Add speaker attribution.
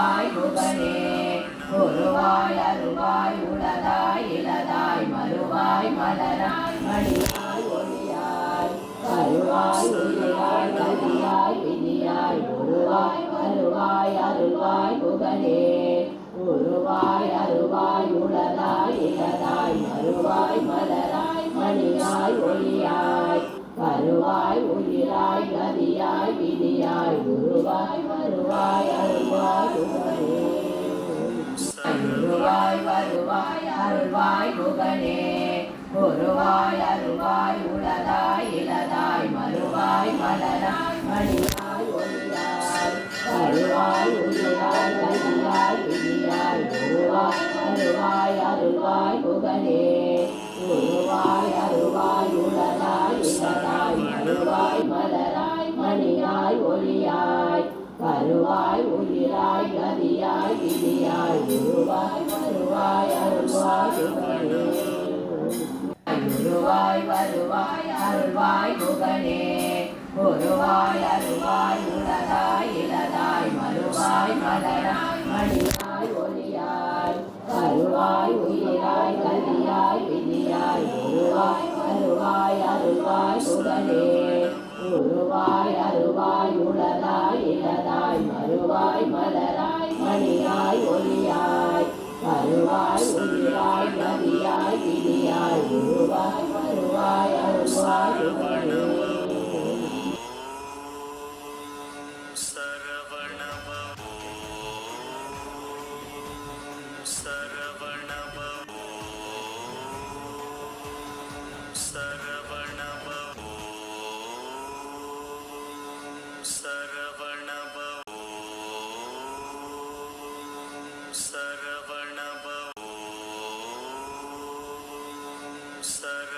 Speaker 1: உருவாய் முகனே ஒருவாய் அருவாய் உளதாய் இளதாய் மறுவாய் மலராய் மணியாய் ஒளியாய் கருவாய் உயிராய் அருவாய் உயிராய் கதியாய் விதியாய் குருவாய் வருவாய் அருவாய் உகனே அருவாய் வருவாய் அருள்வாய் உகனே குருவாய் அருவாய் உளதாய் இளதாய் மறுவாய் மலராய் மணியாய் ஒளியாய். அருவாய் உயிராய் கதியாய் விதியாய் குருவாய் வருவாய் அருள்வாய் உகனே இளதாய் மலராய் மணியாய் ஒளியாய். கருவாய் உயிராய் கதியாய் விதியாய். குருவாய் வருவாய் அருள்வாய் குருவாய் வருவாய் அருள்வாய் முகனே. குருவாய் அருள்வாய் உலகாய் இளதாய். மறுவாய் மலராய் மணியாய் ஒளியாய். கருவாய் உயிராய் கதியாய் விதியாய். குருவாய் உருவாய் அருவாய் சுடனே உருவாய் அருவாய் உளதாய் இளதாய் மறுவாய் மலராய் மணியாய் ஒளியாய்.
Speaker 2: மறுவாய் ஒளியாய் மதியாய். Sir.